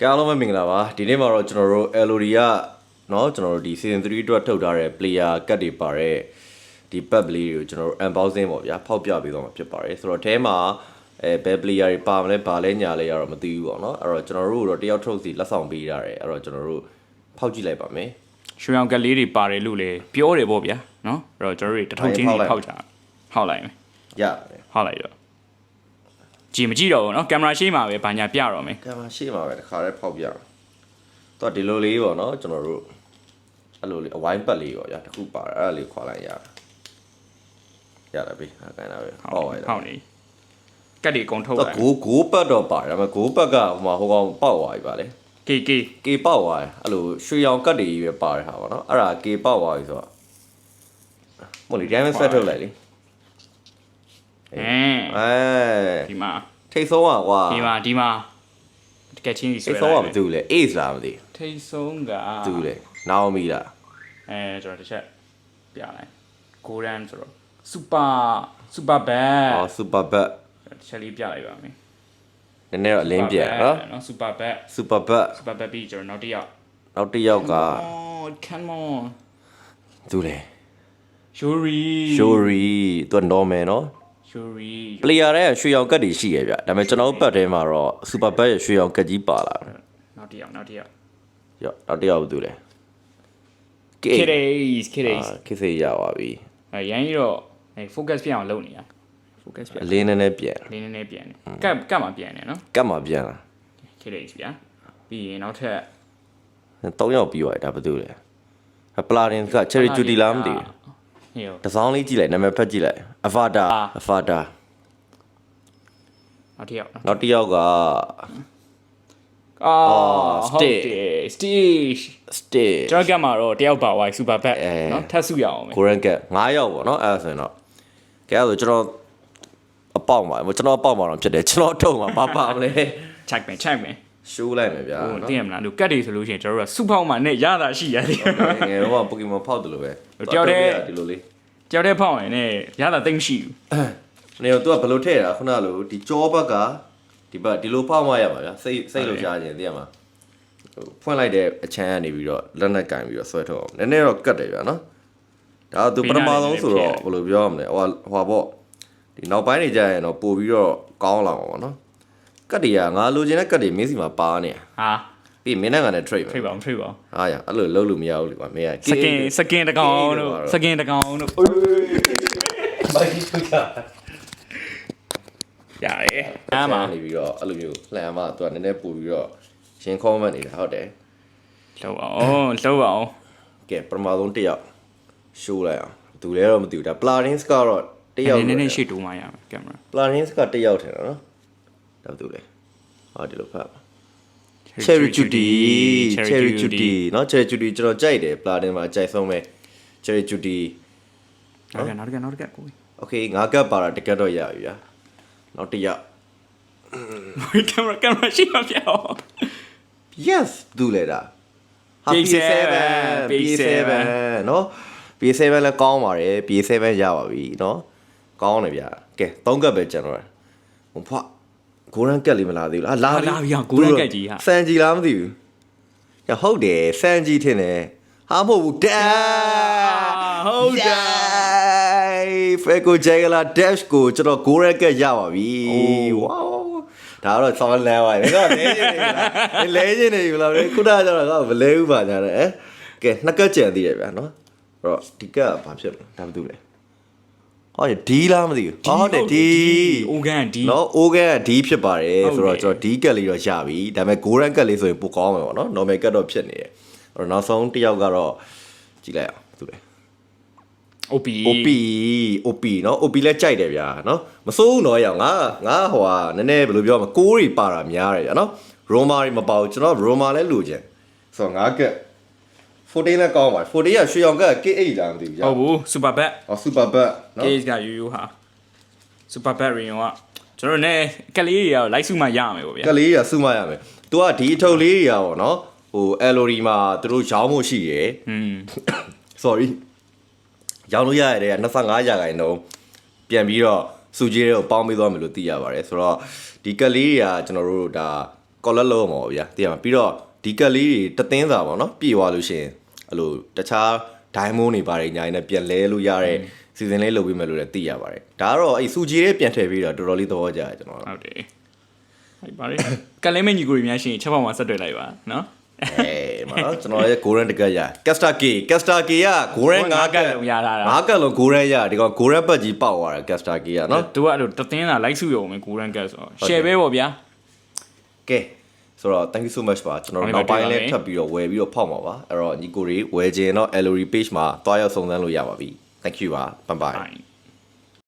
ကဲအားလုံးပဲမင်္ဂလာပါဒီနေ့မှာတော့ကျွန်တော်တို့ LOD ကเนาะကျွန်တော်တို့ဒီ season 3အတွက်ထုတ်ထားတဲ့ player ကတ်တွေပါတဲ့ဒီ pack လေးတွေကိုကျွန်တော်တို့ unboxing ပေါ့ဗျာဖောက်ပြပေးသွားမှာဖြစ်ပါတယ်ဆိုတော့အဲမှာအဲဘယ် player တွေပါမလဲဘာလဲညာလဲရတော့မသိဘူးပေါ့နော်အဲ့တော့ကျွန်တော်တို့တော့တယောက်ထုတ်စီလက်ဆောင်ပေးထားတယ်အဲ့တော့ကျွန်တော်တို့ဖောက်ကြည့်လိုက်ပါမယ် ရွှေရောင်ကလေးတွေပါတယ်လို့လေပြောတယ်ပေါ့ဗျာနော်အဲ့တော့ကျွန်တော်တို့တွေတထုံချင်းကြီးဖောက်ကြဟောက်လိုက်မယ် ရ ဟောက်လိုက်တော့ ကြည်မကြည့်တော့ဘူးနော်ကင်မရာရှေ့မှာပဲဘာညာပြတော့မယ်ကင်မရာရှေ့မှာပဲတခါတည်းဖောက်ပြတော့တော့ဒီလိုလေးပေါ့နော်ကျွန်တော်တို့အဲ့လိုလေးအဝိုင်းပတ်လေးပေါ့ဗျာတစ်ခုပါတယ်အဲ့ဒါလေးခွာလိုက်ရရတယ်ပြီအဲ့ဒါပဲဟောက်လိုက်ဟောက်နေကတ်တွေအကုန်ထုတ်တော့လိုက်ဂိုးဂိုးပတ်တော့ပါတယ်ဒါပေမဲ့ဂိုးပတ်ကဟိုမှာဟိုကောင်ပေါက်သွားပြီပါလေကေကေကေပေါက်သွားတယ်အဲ့လိုရွှေရောင်ကတ်တွေကြီးပဲပါတယ်ဟာပေါ့နော်အဲ့ဒါကေပေါက်သွားပြီဆိုတော့မို့လေ diamond set ထုတ်လိုက်လေ အင်း အဲ ဒီမှာ ထိတ်ဆုံးอ่ะကွာ ဒီမှာဒီမှာတကယ်ချင်းကြီးဆွဲ ထိတ် လို ဆုံး က် อ่ะမသိဘူးလေ ace လားမသိ ထိတ်ဆုံးက ဘူးသူလေနာအိုမီလား အဲကျွန်တော်တစ်ချက်ပြလိုက်ဂိုရန်ဆိုတော့စူပါစူပါဘတ် အော် super bat တစ်ချက်လေးပြလိုက်ပါမယ် နည်းနည်းတော့အလင်းပြန်နော် နော်စူပါဘတ် super bat စူပါဘတ်ပြီးကျွန်တော်နောက်တစ်ယောက် နောက်တစ်ယောက်က Oh, come on. သူလေ Yuri. shori သူက normal နော် Yuri. player တွေကရွှေရောင်ကတ်တွေရှိရဲ့ဗျဒါပေမဲ့ကျွန်တော်တို့ပတ်ထဲမှာတော့ super bat ရဲ့ရွှေရောင်ကတ်ကြီးပါလာတယ်နောက်တစ်ယောက်နောက်တစ်ယောက်ရောနောက်တစ်ယောက်ဘာသူလဲ Kiddies Kiddies အာခေတ်စေးရပါပြီအဲရန်ကြီးတော့အဲ focus ပြအောင်လုပ်နေတာ focus ပြအလင်းနည်းနည်းပြန်လေးနည်းနည်းပြန်တယ်ကပ်ကပ်မှာပြန်တယ်နော်ကတ်မှာပြန်လာ Kiddies ဗျာပြီးရင်နောက်ထပ်၃ယောက်ပြီးသွားတယ်ဒါဘာသူလဲပလာတင်က cherry judy လားမသိဘူး ဟေ့တစ်စောင်းလေးကြည့်လိုက်နာမည်ဖတ်ကြည့်လိုက် avada avada နောက်တစ်ယောက်နော်နောက်တစ်ယောက်က အာ Stitch Stitch stitch ကျွန်တော်ကပ်မှာတော့တယောက်ပါဝိုင်း super bat အဲ နော်ထပ်စုရအောင်မယ်ကိုရန်ကတ်9ယောက်ပေါ့နော်အဲ့ဒါဆိုရင်တော့ကဲအဲ့ဒါဆိုကျွန်တော်အပေါက်မှာကျွန်တော်အပေါက်မှာတော့ဖြစ်တယ်ကျွန်တော်အထုံမှာဘာပါမလဲ check မယ် check မယ် ရှိုးလိုက်မယ်ဗျာဟိုနော်သိရမလားလို့ကတ်တွေဆိုလို့ရှိရင်ကျွန်တော်တို့ကစုပေါင်းမှာနဲ့ရတာရှိရတယ်ငယ်တော့ပိုကီမွန်ဖောက်တယ်လို့ပဲတယောက်တည်းဒီလိုလေးကြောက်တဲ့ဖောက်ရင်လည်းရတာသိမ့်မရှိဘူးနေတော့ तू ကဘယ်လိုထည့်ရတာခုနကလိုဒီကြောဘက်ကဒီဘက်ဒီလိုဖောက်မှရပါဗျာစိတ်စိတ်လို့ရှားခြင်းသိရမှာဟိုဖွင့်လိုက်တဲ့အချမ်းကနေပြီးတော့လက်နဲ့ကင်ပြီးတော့ဆွဲထုတ်အောင်နည်းနည်းတော့ကတ်တယ်ဗျာနော်ဒါက तू ပထမဆုံးဆိုတော့ဘယ်လိုပြောရမလဲဟိုဟိုပေါ့ဒီနောက်ပိုင်းနေကြရင်တော့ပို့ပြီးတော့ကောင်းလာမှာပေါ့နော် ကတ်တွေကငါလိုချင်တဲ့ကတ်တွေမင်းစီမှာပါနေဟာပြီးမင်းနဲ့ငါနဲ့ trade ဖိတ်ပါအောင်ဖိတ်ပါအောင်ဟာရအဲ့လိုလုံးလို့မရဘူးလေကွာမင်းကစကင်စကင်တကောင်တို့စကင်တကောင်တို့ဘာကြီးထုတ်တာရတယ်အအားမှမှာနေပြီးတော့အဲ့လိုမျိုးလှန်မှသူကနည်းနည်းပို့ပြီးတော့ရှင်ခေါမန့်နေတာဟုတ်တယ်လှုပ်အောင်လှုပ်အောင်ကဲပထမဆုံးတစ်ယောက်ရှိုးလိုက်အောင်သူလည်းတော့မသိဘူးဒါ Plarins ကတော့တစ်ယောက်နည်းနည်းနည်းရှေ့တိုးမှရမယ်ကင်မရာ Plarins ကတစ်ယောက်ထင်တယ်နော် ဒါသူလေဟောဒီလိုဖတ် Cherry Judy Cherry Judy เนาะ Cherry Judy ကျွန်တော်ကြိုက်တယ် Platin မှာကြိုက်ဆုံးပဲ Cherry Judy နောက်ကနောက်တစ်ကနောက်တစ်ကကို Okay ငါကပ်ပါတာတကက်တော့ရပြီဗျာနောက်တစ်ယောက် ကင်မရာကင်မရာရှေ့မှာပြအောင် yes သူလေဒါ P7 P7 เนาะ P7 လည်းကောင်းပါတယ် P7 ရပါပြီเนาะကောင်းတယ်ဗျာကဲသုံးကပ်ပဲကျန်တော့တယ်ဟိုဖွာ ဂိုရန်ကက်လေးမလာသေးဘူးလားလာလာပြီဟာဂိုရန်ကက်ကြီးဟာစန်ဂျီလားမသိဘူးညဟုတ်တယ်စန်ဂျီထင်တယ်ဟာမဟုတ်ဘူးဒါဟုတ်တယ်ဖက်ကိုဂျေဂလာဒက်ရှ်ကိုကျွန်တော်ဂိုရန်ကက်ရပါပြီဝေါဒါတော့ဆောင်းလန်းသွားပြီငါလဲနေနေပြီလားလဲနေပြီလားခုနကကျတော့ငါမလဲဘူးပါညာတယ်ကဲနှစ်ကက်ကြံသေးတယ်ဗျာနော်အဲ့တော့ဒီကက်ဘာဖြစ်လဲဒါမှမသိဘူးလေ ဟောဒီလားမသိဘူးဟုတ်တယ်ဒီအိုဂန်ဒီနော်အိုးကဲကဒီဖြစ်ပါတယ်ဟုတ်တယ်ဆိုတော့ကျွန်တော်ဒီကက်လေးတော့ရပြီဒါပေမဲ့ golden ကက်လေးဆိုရင်ပိုကောင်းမယ်ပေါ့နော် normal ကက်တော့ဖြစ်နေတယ်အဲ့တော့နောက်ဆုံးတစ်ယောက်ကတော့ကြည့်လိုက်အောင်သူလေ OP OP OP နော် OP လည်းကြိုက်တယ်ဗျာနော်မစိုးဘူးတော့ရအောင်ငါငါဟိုဟာနည်းနည်းဘယ်လိုပြောမလဲကိုးတွေပါတာများတယ်ဗျာနော် Roma တွေမပါဘူးကျွန်တော် Roma လည်းလိုချင်ဆိုတော့ငါကက် 14လည်းကောင်းပါတယ်14ကရွှေရောင်ကက် K8 လားမသိဘူးဗျာ ဟုတ်ဘူး super bat ဟော super bat နော် case ကယူယူဟာ super bat ရင်ကကျွန်တော်တို့ ਨੇ ကလေးတွေရောလိုက်စုမှရမယ်ပေါ့ဗျာ ကလေးရစုမရမယ်။ तू ကဒီအထုပ်လေးတွေရပါတော့ဟို LOD မှာသူတို့ရောင်းဖို့ရှိရယ် อืม sorry ရောင်းလို့ရရတဲ့25ရာခိုင်နှုန်းပြန်ပြီးတော့စုကြီးတွေကိုပေါင်းပေးသွားမယ်လို့သိရပါတယ်ဆိုတော့ဒီကလေးတွေကကျွန်တော်တို့ဒါ collar လုံးမှာပေါ့ဗျာသိရမှာပြီးတော့ဒီကက်လေးတွေတသင်းစာပေါ့နော်ပြေသွားလို့ရှိရင် အဲ့လိုတခြား diamond တွေပါတယ်ညာနေပြန်လဲလို့ရတဲ့စီစဉ်လေးလုပ်ပေးမယ်လို့လည်းသိရပါတယ်ဒါကတော့အဲ့စူကြီးလေးပြန်ထည့်ပြီးတော့တော်တော်လေးသဘောကျတယ်ကျွန်တော်တို့ဟုတ်တယ်ဟုတ်ပါတယ်ကလင်းမညီကိုတွေများရှိရင်ချက်ပေါက်မှာဆက်တွေ့လိုက်ပါနော်အေးမနော်ကျွန်တော်ရဲ့ golden တကက်ရ caster k caster k က golden ငါး5ကကက်က်လုံးရတာတာ5ကက်လုံး golden ရဒီကောင် golden ပတ်ကြီးပေါက်သွားတယ် caster k ကနော်သူကအဲ့လိုတသင်းတာလိုက်စုရုံပဲကိုရန်ကတ်ဆိုတော့ share ပဲပေါ့ဗျာကဲ ဆိုတော့ thank you so much ပါကျွန်တော်တို့ဟုတ်နောက်ပိုင်းပါလဲပြီထပ်ပြီးတော့ဝယ်ပြီးတော့ဖောက်မှာပါအဲ့တော့ညီကိုတွေဝယ်ခြင်းတော့ Ellery page မှာတွားရောက်စုံစမ်းလို့ရပါပြီ thank you ပါ bye bye Bye.